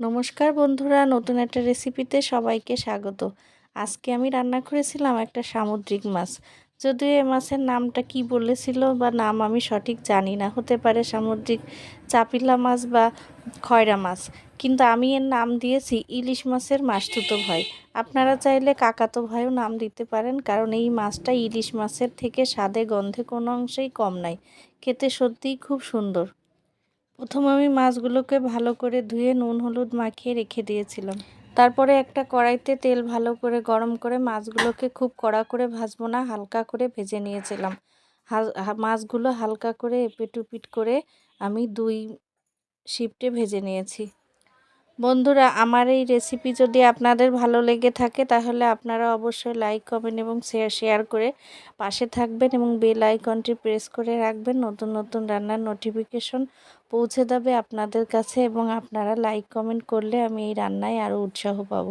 নমস্কার বন্ধুরা, নতুন একটা রেসিপিতে সবাইকে স্বাগত। আজকে আমি রান্না করেছিলাম একটা সামুদ্রিক মাছ। যদিও এ মাছের নামটা কি বলেছিল বা নাম আমি সঠিক জানি না, হতে পারে সামুদ্রিক চাপিলা মাছ বা খয়রা মাছ। কিন্তু আমি এর নাম দিয়েছি ইলিশ মাছের মাছতুতো ভয়। আপনারা চাইলে কাকাতো ভয়ও নাম দিতে পারেন, কারণ এই মাছটা ইলিশ মাছের থেকে স্বাদে গন্ধে কোনো অংশেই কম নাই। খেতে সত্যিই খুব সুন্দর। প্রথম আমি মাছগুলোকে ভালো করে ধুয়ে নুন, হলুদ মাখিয়ে রেখে দিয়েছিলাম। তারপরে একটা কড়াইতে তেল ভালো করে গরম করে মাছগুলোকে খুব কড়া করে ভাজবো না, হালকা করে ভেজে নিয়েছিলাম। মাছগুলো হালকা করে এপিট করে আমি দুই শিফটে ভেজে নিয়েছি। বন্ধুরা, আমার এই রেসিপি যদি আপনাদের ভালো লেগে থাকে, তাহলে আপনারা অবশ্যই লাইক কমেন্ট এবং শেয়ার শেয়ার করে পাশে থাকবেন এবং বেল আইকনটি প্রেস করে রাখবেন। নতুন নতুন রান্নার নোটিফিকেশন পৌঁছে দেবে আপনাদের কাছে এবং আপনারা লাইক কমেন্ট করলে আমি এই রান্নায় আরও উৎসাহ পাব।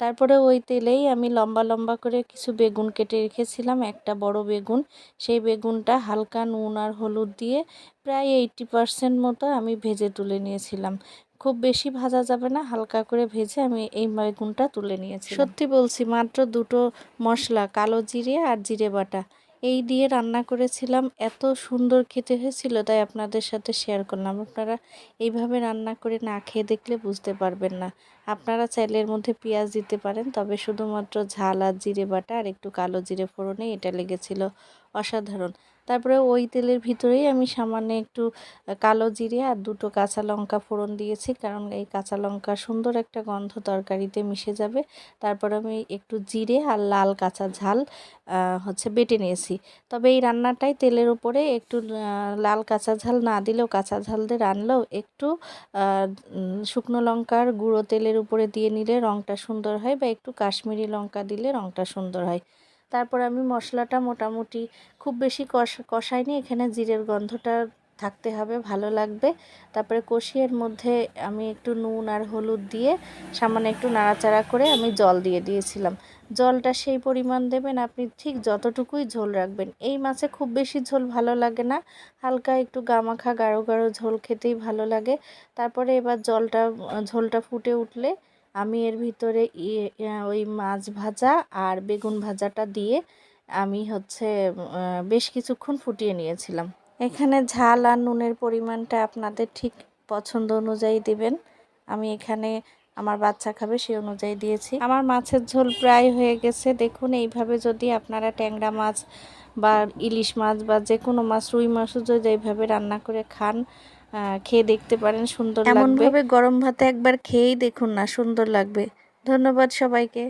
তারপরে ওই তেলেই আমি লম্বা লম্বা করে কিছু বেগুন কেটে রেখেছিলাম, একটা বড় বেগুন। সেই বেগুনটা হালকা নুন আর হলুদ দিয়ে প্রায় এইটটি পারসেন্ট মতো আমি ভেজে তুলে নিয়েছিলাম। খুব বেশি ভাজা যাবে না, হালকা করে ভেজে আমি এই বেগুনটা তুলে নিয়েছি সত্যি বলছি, মাত্র দুটো মশলা, কালো জিরে আর জিরে বাটা। এই দিয়ে রান্না করেছিলাম, এত সুন্দর খেতে হয়েছিল, তাই আপনাদের সাথে শেয়ার করলাম। আপনারা এইভাবে রান্না করে না খেয়ে দেখলে বুঝতে পারবেন না। আপনারা চাইলের মধ্যে পেঁয়াজ দিতে পারেন, তবে শুধুমাত্র ঝাল আর জিরে বাটা আর একটু কালো জিরে ফোড়নে এটা লেগেছিল। অসাধারণ। তারপরে ওই তেলের ভিতরেই আমি সামান্য একটু কালো জিরে আর দুটো কাঁচা লঙ্কা ফোড়ন দিয়েছি। কারণ এই কাঁচা লঙ্কা সুন্দর একটা গন্ধ তরকারিতে মিশে যাবে। তারপর আমি একটু জিরে আর লাল কাঁচা ঝাল হচ্ছে বেটে নিয়েছি। তবে এই রান্নাটাই তেলের উপরে একটু লাল কাঁচা ঝাল না দিলেও কাঁচা ঝাল দিয়ে রানলেও একটু শুকনো লঙ্কার গুঁড়ো তেলের উপরে দিয়ে নিলে রঙটা সুন্দর হয় বা একটু কাশ্মীরি লঙ্কা দিলে রঙটা সুন্দর হয়। তারপর আমি মশলাটা মোটামুটি খুব বেশি কষ, কষাইনি। এখানে জিরের গন্ধটা থাকতে হবে, ভালো লাগবে। তারপরে কষিয়ের মধ্যে আমি একটু নুন আর হলুদ দিয়ে সামান্য একটু নাড়াচাড়া করে আমি জল দিয়ে দিয়েছিলাম। জলটা সেই পরিমাণ দেবেন, আপনি ঠিক যতটুকুই ঝোল রাখবেন। এই মাছে খুব বেশি ঝোল ভালো লাগে না। হালকা একটু গামাখা, গাঢ় গাঢ় ঝোল খেতেই ভালো লাগে। তারপরে এবার জলটা, ঝোলটা ফুটে উঠলে আমি এর ভিতরে ওই মাছ ভাজা আর বেগুন ভাজাটা দিয়ে আমি হচ্ছে বেশ কিছুক্ষণ ফুটিয়ে নিয়েছিলাম। এখানে ঝাল আর নুনের পরিমাণটা আপনাদের ঠিক পছন্দ অনুযায়ী দিবেন। আমি এখানে আমার বাচ্চা খাবে সেই অনুযায়ী দিয়েছি। আমার মাছের ঝোল প্রায় হয়ে গেছে। দেখুন, এইভাবে যদি আপনারা ট্যাংরা মাছ বা ইলিশ মাছ বা যে কোনো মাছ, রুই মাছও যদি এইভাবে রান্না করে খান খেয়ে দেখতে পারেন, সুন্দর লাগবে। এমনভাবে গরম ভাতে একবার খেয়েই দেখুন না, সুন্দর লাগবে। ধন্যবাদ সবাইকে।